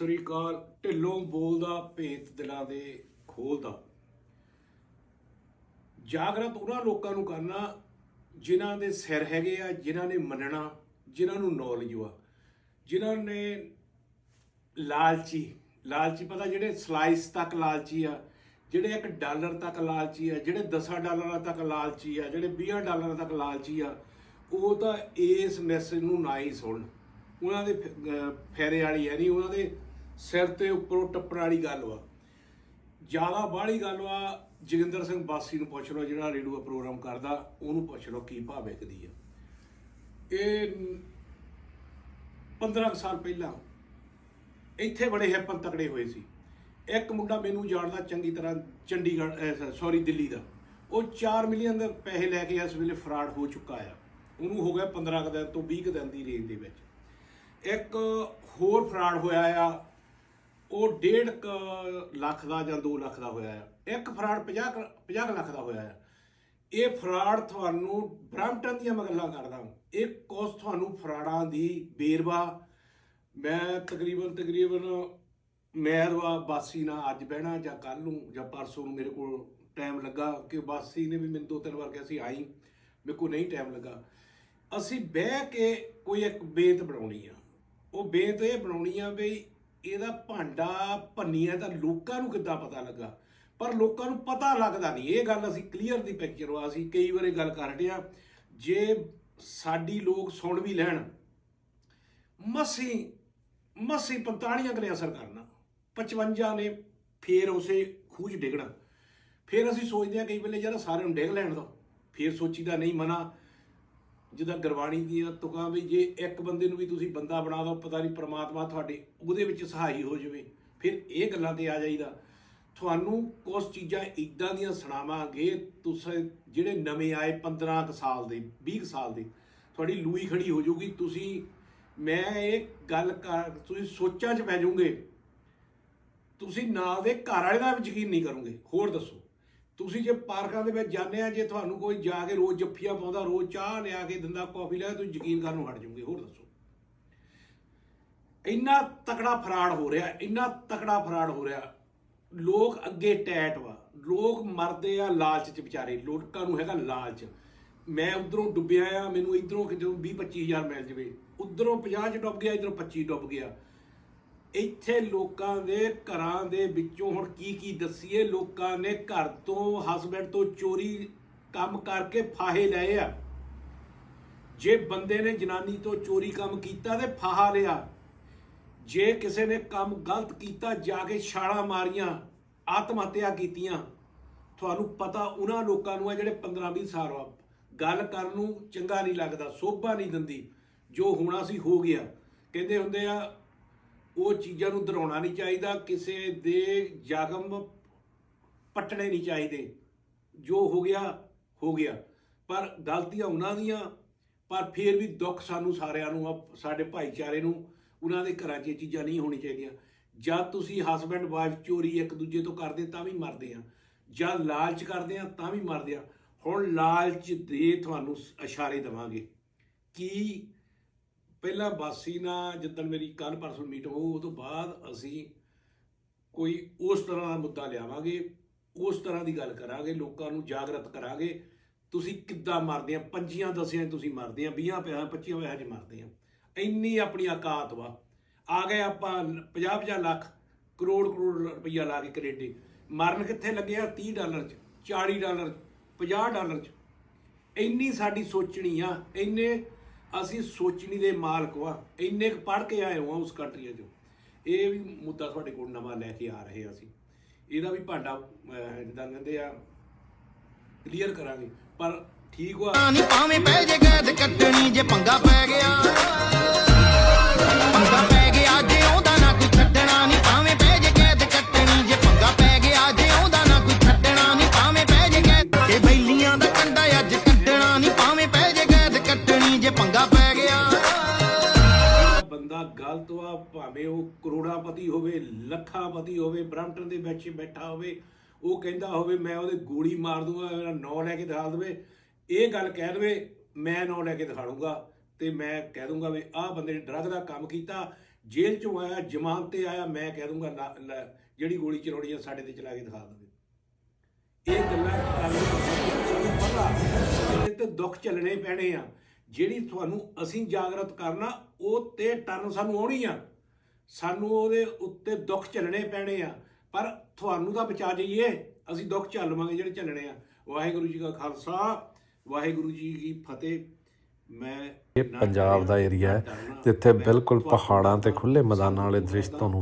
ਸ੍ਰੀ ਅਕਾਲ। ਢਿੱਲੋਂ ਬੋਲਦਾ ਭੇਤ ਦਿਲਾਂ ਦੇ ਖੋਲਦਾ ਜਾਗਰਤ ਉਹਨਾਂ ਲੋਕਾਂ ਨੂੰ ਕਰਨਾ ਜਿਨ੍ਹਾਂ ਦੇ ਸਿਰ ਹੈਗੇ ਆ, ਜਿਨ੍ਹਾਂ ਨੇ ਮੰਨਣਾ, ਜਿਨ੍ਹਾਂ ਨੂੰ ਨੌਲੇਜ ਆ। ਜਿਨ੍ਹਾਂ ਨੇ ਲਾਲਚੀ ਲਾਲਚੀ ਪਤਾ ਜਿਹੜੇ ਸਲਾਈਸ ਤੱਕ ਲਾਲਚੀ ਆ, ਜਿਹੜੇ 1 ਡਾਲਰ ਤੱਕ ਲਾਲਚੀ ਆ, ਜਿਹੜੇ 10 ਡਾਲਰਾਂ ਤੱਕ ਲਾਲਚੀ ਆ, ਜਿਹੜੇ 20 ਡਾਲਰਾਂ ਤੱਕ ਲਾਲਚੀ ਆ, ਉਹ ਤਾਂ ਇਸ ਮੈਸੇਜ ਨੂੰ ਨਾ ਹੀ ਸੁਣਨ। ਉਹਨਾਂ ਦੇ ਫ- ਫੇਰੇ ਵਾਲੀ ਹੈ ਨਹੀਂ ਉਹਨਾਂ ਦੇ ਸਿਰ ਤੇ ਉੱਪਰੋਂ ਟੱਪਣ ਵਾਲੀ ਗੱਲ ਵਾ। ਜ਼ਿਆਦਾ ਬਾਹਲੀ ਗੱਲ ਵਾ, ਜੋਗਿੰਦਰ ਸਿੰਘ ਬਾਸੀ ਨੂੰ ਪੁੱਛ ਲਓ, ਜਿਹੜਾ ਰੇਡੀਓ ਪ੍ਰੋਗਰਾਮ ਕਰਦਾ, ਉਹਨੂੰ ਪੁੱਛ ਲਓ ਕੀ ਭਾਵ ਵਿਕਦੀ ਆ। ਇਹ 15 ਕੁ ਸਾਲ ਪਹਿਲਾਂ ਇੱਥੇ ਬੜੇ ਹੈਪਨ ਤਕੜੇ ਹੋਏ ਸੀ। ਇੱਕ ਮੁੰਡਾ ਮੈਨੂੰ ਜਾਣਦਾ ਚੰਗੀ ਤਰ੍ਹਾਂ ਚੰਡੀਗੜ੍ਹ ਸੌਰੀ, ਦਿੱਲੀ ਦਾ। ਉਹ 4 ਮਿਲੀਅਨ ਦੇ ਪੈਸੇ ਲੈ ਕੇ ਇਸ ਵੇਲੇ ਫਰਾਡ ਹੋ ਚੁੱਕਾ ਆ। ਉਹਨੂੰ ਹੋ ਗਿਆ 15 ਕੁ ਦਿਨ ਤੋਂ 20 ਕੁ ਦਿਨ ਦੀ ਰੇਂਜ ਦੇ ਵਿੱਚ। ਇੱਕ ਹੋਰ ਫਰਾਡ ਹੋਇਆ ਆ ਉਹ 1.5 ਲੱਖ ਦਾ ਜਾਂ 2 ਲੱਖ ਦਾ ਹੋਇਆ ਆ। ਇੱਕ ਫਰਾਡ 50 ਕੁ- 50 ਕੁ ਲੱਖ ਦਾ ਹੋਇਆ ਆ। ਇਹ ਫਰਾਡ ਤੁਹਾਨੂੰ ਬ੍ਰਾਂਟਨ ਦੀਆਂ ਮੈਂ ਗੱਲਾਂ ਕਰਦਾ ਇਹ ਕੋਸ ਤੁਹਾਨੂੰ ਫਰਾਡਾਂ ਦੀ ਬੇਰਵਾ ਮੈਂ ਤਕਰੀਬਨ ਤਕਰੀਬਨ ਮੈਰਵਾ ਬਾਸੀ ਨਾਲ ਅੱਜ ਬਹਿਣਾ ਜਾਂ ਕੱਲ ਨੂੰ ਜਾਂ ਪਰਸੋਂ ਨੂੰ ਮੇਰੇ ਕੋਲ ਟਾਈਮ ਲੱਗਾ ਕਿ ਬਾਸੀ ਨੇ ਵੀ ਮੈਨੂੰ ਦੋ ਤਿੰਨ ਵਾਰ ਕਿਹਾ ਸੀ, ਆਈ, ਮੇਰੇ ਕੋਲ ਨਹੀਂ ਟਾਈਮ ਲੱਗਾ। ਅਸੀਂ ਬਹਿ ਕੇ ਕੋਈ ਇੱਕ ਬੇਤ ਬਣਾਉਣੀ ਆ। ਉਹ ਬੇਤ ਇਹ ਬਣਾਉਣੀ ਆ ਵੀ ਇਹਦਾ ਭਾਂਡਾ ਭੰਨੀਆਂ ਤਾਂ ਲੋਕਾਂ ਨੂੰ ਕਿੱਦਾਂ ਪਤਾ ਲੱਗਾ? ਪਰ ਲੋਕਾਂ ਨੂੰ ਪਤਾ ਲੱਗਦਾ ਨਹੀਂ। ਇਹ ਗੱਲ ਅਸੀਂ ਕਲੀਅਰ ਦੀ ਪਿਕਚਰ ਵਾ, ਅਸੀਂ ਕਈ ਵਾਰੀ ਗੱਲ ਕਰ ਰਹੇ ਆ ਜੇ ਸਾਡੀ ਲੋਕ ਸੁਣ ਵੀ ਲੈਣ, ਮਸੀ ਮਸੀ 45 ਅਗਲੇ ਅਸਰ ਕਰਨਾ। 55 ਨੇ ਫੇਰ ਉਸੇ ਖੂਜ ਡਿੱਗਣਾ। ਫਿਰ ਅਸੀਂ ਸੋਚਦੇ ਹਾਂ ਕਈ ਵੇਲੇ ਯਾਰ ਸਾਰਿਆਂ ਨੂੰ ਡਿੱਗ ਲੈਣ ਦੋ। ਫਿਰ ਸੋਚੀਦਾ, ਨਹੀਂ ਮਨਾ ਜਿੱਦਾਂ ਗੁਰਬਾਣੀ ਦੀਆਂ ਤੁਕਾਂ ਵੀ ਜੇ ਇੱਕ ਬੰਦੇ ਨੂੰ ਵੀ ਤੁਸੀਂ ਬੰਦਾ ਬਣਾ ਦਿਓ ਪਤਾ ਨਹੀਂ ਪ੍ਰਮਾਤਮਾ ਤੁਹਾਡੇ ਉਹਦੇ ਵਿੱਚ ਸਹਾਈ ਹੋ ਜਾਵੇ। ਫਿਰ ਇਹ ਗੱਲਾਂ ਤੇ ਆ ਜਾਈਦਾ। ਤੁਹਾਨੂੰ ਕੁਝ ਚੀਜ਼ਾਂ ਇਦਾਂ ਦੀਆਂ ਸੁਣਾਵਾਂਗੇ, ਤੁਸੀਂ ਜਿਹੜੇ ਨਵੇਂ ਆਏ 15 ਕੁ ਸਾਲ ਦੇ 20 ਕੁ ਸਾਲ ਦੇ, ਤੁਹਾਡੀ ਲੂਈ ਖੜੀ ਹੋ ਜਾਊਗੀ। ਤੁਸੀਂ, ਮੈਂ ਇਹ ਗੱਲ ਕਰ, ਤੁਸੀਂ ਸੋਚਾਂ 'ਚ ਪੈ ਜਾਓਗੇ। ਤੁਸੀਂ ਨਾਲ ਦੇ ਘਰ ਵਾਲੇ ਦਾ ਵੀ ਯਕੀਨ ਨਹੀਂ ਕਰੋਗੇ। ਹੋਰ ਦੱਸੋ। ਤੁਸੀਂ ਜੇ ਪਾਰਕਾਂ ਦੇ ਵਿੱਚ ਜਾਂਦੇ ਆ, ਜੇ ਤੁਹਾਨੂੰ ਕੋਈ ਜਾ ਕੇ ਰੋਜ਼ ਜੱਫੀਆਂ ਪਾਉਂਦਾ, ਰੋਜ਼ ਚਾਹ ਲਿਆ ਕੇ ਦਿੰਦਾ, ਕਾਫੀ ਲਿਆ ਤੁਸੀਂ ਯਕੀਨ ਕਰਨ ਨੂੰ ਹਟ ਜਾਓਗੇ। ਹੋਰ ਦੱਸੋ। ਇੰਨਾ ਤਕੜਾ ਫਰਾਡ ਹੋ ਰਿਹਾ, ਇੰਨਾ ਤਕੜਾ ਫਰਾਡ ਹੋ ਰਿਹਾ। ਲੋਕ ਅੱਗੇ ਟੈਟ ਵਾ। ਲੋਕ ਮਰਦੇ ਆ ਲਾਲਚ ਚ ਵਿਚਾਰੇ। ਲੋਕਾਂ ਨੂੰ ਹੈਗਾ ਲਾਲਚ। ਮੈਂ ਉਧਰੋਂ ਡੁੱਬਿਆ ਆ, ਮੈਨੂੰ ਇਧਰੋਂ ਕਿਤੇ 20 25000 ਮਿਲ ਜਵੇ। ਉਧਰੋਂ 50 ਚ ਡੁੱਬ ਗਿਆ, ਇਧਰੋਂ 25 ਡੁੱਬ ਗਿਆ। ਇੱਥੇ ਲੋਕਾਂ ਦੇ ਘਰਾਂ ਦੇ ਵਿੱਚੋਂ ਹੁਣ ਕੀ ਕੀ ਦੱਸੀਏ? ਲੋਕਾਂ ਨੇ ਘਰ ਤੋਂ ਹਸਬੰਡ ਤੋਂ ਚੋਰੀ ਕੰਮ ਕਰਕੇ ਫਾਹੇ ਲਏ ਆ। ਜੇ ਬੰਦੇ ਨੇ ਜਨਾਨੀ ਤੋਂ ਚੋਰੀ ਕੰਮ ਕੀਤਾ ਤੇ ਫਾਹਾ ਲਿਆ। ਜੇ ਕਿਸੇ ਨੇ ਕੰਮ ਗਲਤ ਕੀਤਾ, ਜਾ ਕੇ ਛਾਲਾਂ ਮਾਰੀਆਂ ਆਤਮ ਹੱਤਿਆ ਕੀਤੀਆਂ। ਤੁਹਾਨੂੰ ਪਤਾ ਉਹਨਾਂ ਲੋਕਾਂ ਨੂੰ ਆ ਜਿਹੜੇ 15 20 ਸਾਲ ਆ। ਗੱਲ ਕਰਨ ਨੂੰ ਚੰਗਾ ਨਹੀਂ ਲੱਗਦਾ, ਸੋਭਾ ਨਹੀਂ ਦਿੰਦੀ। ਜੋ ਹੋਣਾ ਸੀ ਹੋ ਗਿਆ। ਕਹਿੰਦੇ ਹੁੰਦੇ ਆ ਉਹ ਚੀਜ਼ਾਂ ਨੂੰ ਦਰਾਉਣਾ ਨਹੀਂ ਚਾਹੀਦਾ, ਕਿਸੇ ਦੇ ਜ਼ਖਮ ਪੱਟਣੇ ਨਹੀਂ ਚਾਹੀਦੇ। ਜੋ ਹੋ ਗਿਆ ਹੋ ਗਿਆ। ਪਰ ਗਲਤੀਆਂ ਉਹਨਾਂ ਦੀਆਂ, ਪਰ ਫਿਰ ਵੀ ਦੁੱਖ ਸਾਨੂੰ ਸਾਰਿਆਂ ਨੂੰ ਆ ਸਾਡੇ ਭਾਈਚਾਰੇ ਨੂੰ, ਉਹਨਾਂ ਦੇ ਘਰਾਂ 'ਚ ਇਹ ਚੀਜ਼ਾਂ ਨਹੀਂ ਹੋਣੀ ਚਾਹੀਦੀਆਂ। ਜਦ ਤੁਸੀਂ ਹਸਬੰਡ ਵਾਈਫ ਚੋਰੀ ਇੱਕ ਦੂਜੇ ਤੋਂ ਕਰਦੇ, ਤਾਂ ਵੀ ਮਰਦੇ ਆ। ਜਾਂ ਲਾਲਚ ਕਰਦੇ ਆ, ਤਾਂ ਵੀ ਮਰਦੇ ਆ। ਹੁਣ ਲਾਲਚ ਦੇ ਤੁਹਾਨੂੰ ਇਸ਼ਾਰੇ ਦਵਾਂਗੇ। ਕੀ ਪਹਿਲਾਂ ਬਾਸੀ ਨਾਲ ਜਿੱਦਣ ਮੇਰੀ ਕੱਲ ਪਰਸੋਂ ਮੀਟ ਹੋਊ, ਉਹ ਤੋਂ ਬਾਅਦ ਅਸੀਂ ਕੋਈ ਉਸ ਤਰ੍ਹਾਂ ਦਾ ਮੁੱਦਾ ਲਿਆਵਾਂਗੇ, ਉਸ ਤਰ੍ਹਾਂ ਦੀ ਗੱਲ ਕਰਾਂਗੇ, ਲੋਕਾਂ ਨੂੰ ਜਾਗਰਤ ਕਰਾਂਗੇ। ਤੁਸੀਂ ਕਿੱਦਾਂ ਮਰਦੇ ਆ? ਪੰਜੀਆਂ ਦਸਿਆਂ 'ਚ ਤੁਸੀਂ ਮਰਦੇ ਆ 20 ਪਿਆ 25 ਪਿਆ 'ਚ ਮਰਦੇ ਆ। ਇੰਨੀ ਆਪਣੀ ਔਕਾਤ ਵਾ। ਆ ਗਏ ਆਪਾਂ 50 50 ਲੱਖ, ਕਰੋੜ ਕਰੋੜ ਰੁਪਈਆ ਲਾ ਕੇ ਕੈਨੇਡੇ। ਮਰਨ ਕਿੱਥੇ ਲੱਗੇ ਆ? 30 ਡਾਲਰ 'ਚ 40 ਡਾਲਰ 50 ਡਾਲਰ 'ਚ। ਇੰਨੀ ਸਾਡੀ ਸੋਚਣੀ ਆ, ਇੰਨੇ ਅਸੀਂ ਸੋਚਣੀ ਦੇ ਮਾਲਕ ਵਾ। ਇੰਨੇ ਕੁ ਪੜ੍ਹ ਕੇ ਆਏ ਹਾਂ ਉਸ ਕੰਟਰੀਆਂ 'ਚੋਂ। ਇਹ ਵੀ ਮੁੱਦਾ ਤੁਹਾਡੇ ਕੋਲ ਨਵਾਂ ਲੈ ਕੇ ਆ ਰਹੇ ਹਾਂ ਅਸੀਂ। ਇਹਦਾ ਵੀ ਭਾਂਡਾ ਅਹ, ਜਿੱਦਾਂ ਕਹਿੰਦੇ ਆ ਕਲੀਅਰ ਕਰਾਂਗੇ। ਪਰ ਠੀਕ ਵਾ। ਨਹੀਂ ਭਾਵੇਂ ਪੈ ਜੇ ਕੈਦ ਕੱਟਣੀ ਜੇ ਪੰਗਾ ਪੈ ਗਿਆ। ਪੰਗਾ ਪੈ ਭਾਵੇਂ ਉਹ ਕਰੋੜਾਪਤੀ ਹੋਵੇ, ਲੱਖਾਪਤੀ ਹੋਵੇ ਬ੍ਰੈਂਪਟਨ ਦੇ ਵਿੱਚ ਬੈਠਾ ਹੋਵੇ, ਉਹ ਕਹਿੰਦਾ ਹੋਵੇ, ਮੈਂ ਉਹਦੇ ਗੋਲੀ ਮਾਰ ਦੂੰਗਾ, ਮੇਰਾ ਨਾਂ ਲੈ ਕੇ ਦਿਖਾ ਦੇਵੇ। ਇਹ ਗੱਲ ਕਹਿ ਦੇਵੇ, ਮੈਂ ਨੌ ਲੈ ਕੇ ਦਿਖਾ ਲੂੰਗਾ ਤੇ ਮੈਂ ਕਹਿ ਦੂੰਗਾ ਵੀ ਆਹ ਬੰਦੇ ਨੇ ਡਰੱਗ ਦਾ ਕੰਮ ਕੀਤਾ, ਜੇਲ੍ਹ ਚੋਂ ਆਇਆ, ਜ਼ਮਾਨਤ ਤੇ ਆਇਆ, ਮੈਂ ਕਹਿ ਦੂੰਗਾ, ਨਾ- ਜਿਹੜੀ ਗੋਲੀ ਚਲਾਉਣੀ ਆ, ਸਾਡੇ ਤੇ ਚਲਾ ਕੇ ਦਿਖਾ ਦੇਵੇ। ਇਹ ਗੱਲਾਂ ਕਰਨੀਆਂ ਪਤਾ ਤੇ ਦੁੱਖ ਚੱਲਣੇ ਪੈਣੇ ਆ। ਜਿਹੜੀ ਤੁਹਾਨੂੰ ਅਸੀਂ ਜਾਗਰਤ ਕਰਨਾ, ਉਹ ਤੇ ਟਰਨ ਸਾਨੂੰ ਆਉਣੀ ਆ। ਸਾਨੂੰ ਉਹਦੇ ਉੱਤੇ ਦੁੱਖ ਚੱਲਣੇ ਪੈਣੇ ਆ। ਪਰ ਤੁਹਾਨੂੰ ਤਾਂ ਬਚਾ ਜਾਈਏ। ਅਸੀਂ ਦੁੱਖ ਝੱਲ ਲਵਾਂਗੇ ਜਿਹੜੇ ਚੱਲਣੇ ਆ। ਵਾਹਿਗੁਰੂ ਜੀ ਕਾ ਖਾਲਸਾ ਵਾਹਿਗੁਰੂ ਜੀ ਕੀ ਫਤਿਹ। ਮੈਂ ਇਹ ਪੰਜਾਬ ਦਾ ਏਰੀਆ ਹੈ ਜਿੱਥੇ ਬਿਲਕੁਲ ਪਹਾੜਾਂ ਤੇ ਖੁੱਲੇ ਮੈਦਾਨਾਂ ਵਾਲੇ ਦ੍ਰਿਸ਼ ਤੁਹਾਨੂੰ